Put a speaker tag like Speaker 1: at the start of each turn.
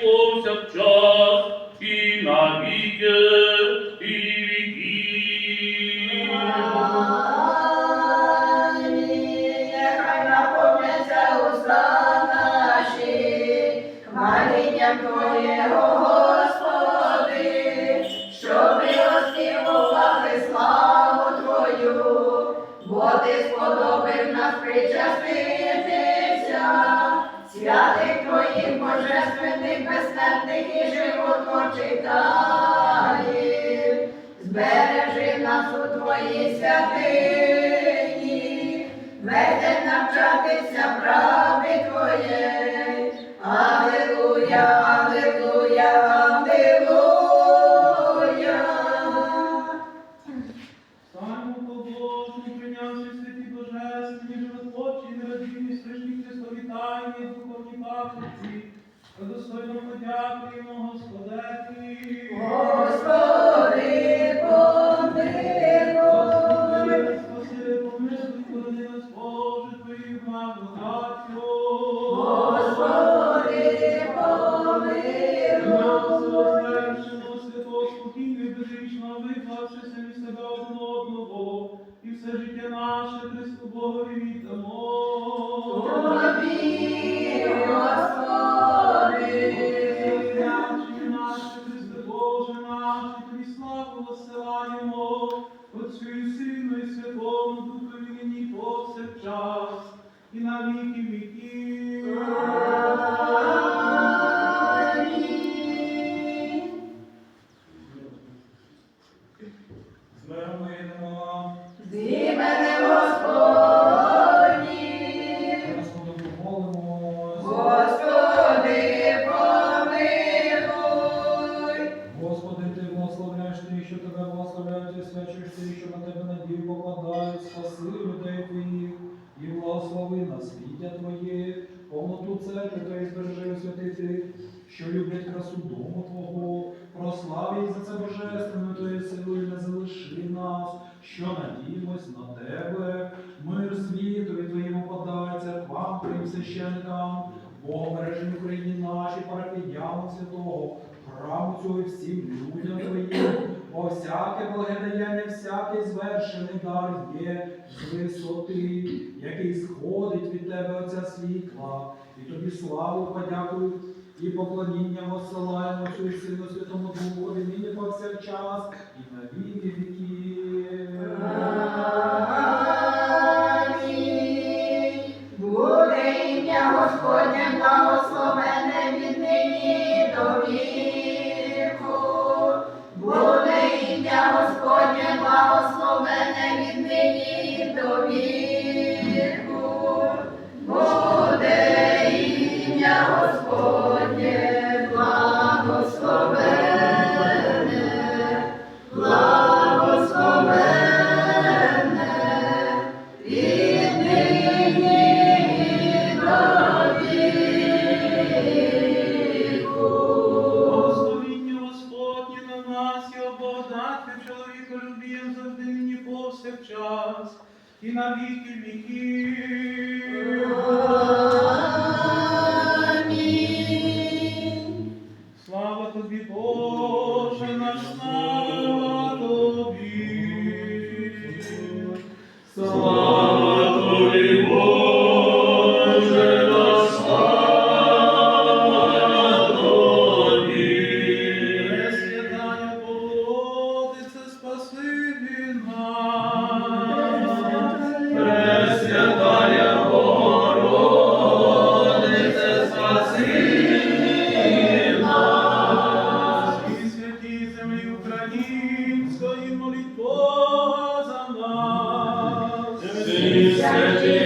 Speaker 1: повсякчас і на віки і.
Speaker 2: Амінь. Нехай наповняться уста наші, хвалінням Твоєго, Господи, щоби оспівували славу Твою, бо Ти сподобив нас причаститися, животворчих. Збережи нас у Твоїй святині, веде навчатися правди Твоєї. Аллилуйя, аллилуйя, аллилуйя.
Speaker 3: Саме побожні, прийнявши святі божественні, животворчі, нерадівні, страшні Христові тайні, духовні пахощі, та достойно подякуємо Господеві.
Speaker 2: Господи,
Speaker 3: повсякчас, і на віки віків. З миром йдемо.
Speaker 2: З іменем
Speaker 3: насліддя Твоє, повноту церкви Твої збережи святити, що люблять красу дому Твого, прослав їх за це божественною Твоєю силою, не залиши нас, що надіємось на Тебе, мир світові Твоєму подай, церквам Твоїм священникам, бережи Україні наші, парафіянам святого, храму цього і всім людям Твоїм, всяке благодаяння, всякий звершений дар є з висоти, який сходить від Тебе Отця світла, і тобі славу подякую і поклоніння посилаємо Отцю і Сину Святому Духові, нині повсякчас і на віки.
Speaker 2: Амінь. Буде ім'я Господнє благословене
Speaker 3: на віків. Слава тобі, Боже, наш тобі. Слава seja